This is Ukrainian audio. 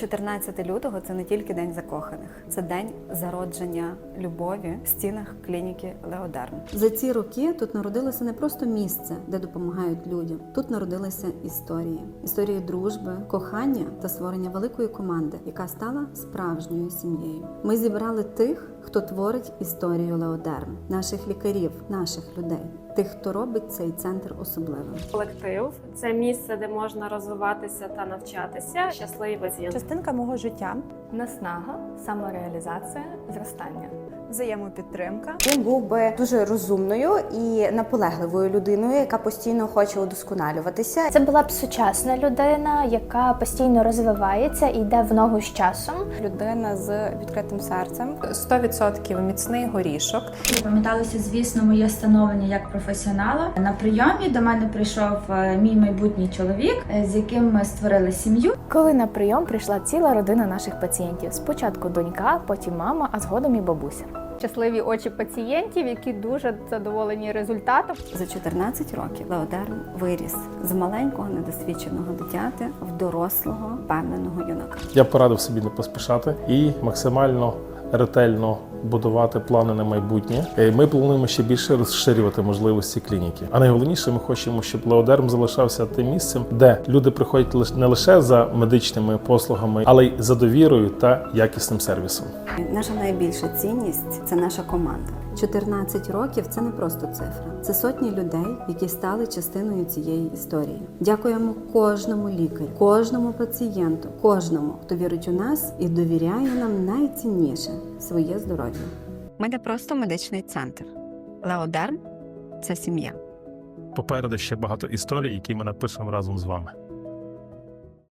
14 лютого це не тільки день закоханих, це день зародження любові в стінах клініки Леодарм. За ці роки тут народилося не просто місце, де допомагають людям. Тут народилися історії, історії дружби, кохання та створення великої команди, яка стала справжньою сім'єю. Ми зібрали тих, хто творить історію Леодерм, наших лікарів, наших людей, тих, хто робить цей центр особливим. Колектив це місце, де можна розвиватися та навчатися. Щасливий зі Частинка мого життя Наснага, самореалізація, зростання. Взаємопідтримка. Він був би дуже розумною і наполегливою людиною, яка постійно хоче удосконалюватися. Це була б сучасна людина, яка постійно розвивається і йде в ногу з часом. Людина з відкритим серцем. 100% міцний горішок. Запам'яталося, звісно, моє становлення як професіонала. На прийомі до мене прийшов е, мій майбутній чоловік, е, з яким ми створили сім'ю. Коли на прийом прийшла ціла родина наших пацієнтів. Спочатку донька, потім мама, а згодом і бабуся. Щасливі очі пацієнтів, які дуже задоволені результатом. За 14 років Леодерм виріс з маленького недосвідченого дитяти в дорослого, впевненого юнака. Я порадив собі не поспішати і максимально ретельно будувати плани на майбутнє. Е, Ми плануємо ще більше розширювати можливості клініки. А найголовніше, ми хочемо, щоб Леодерм залишався тим місцем, де люди приходять не лише за медичними послугами, але й за довірою та якісним сервісом. Наша найбільша цінність це наша команда. 14 років це не просто цифра, це сотні людей, які стали частиною цієї історії. Дякуємо кожному лікарю, кожному пацієнту, кожному, хто вірить у нас і довіряє нам найцінніше своє здоров'я. Ми не просто медичний центр. Леодерм це сім'я. Попереду ще багато історій, які ми напишемо разом з вами.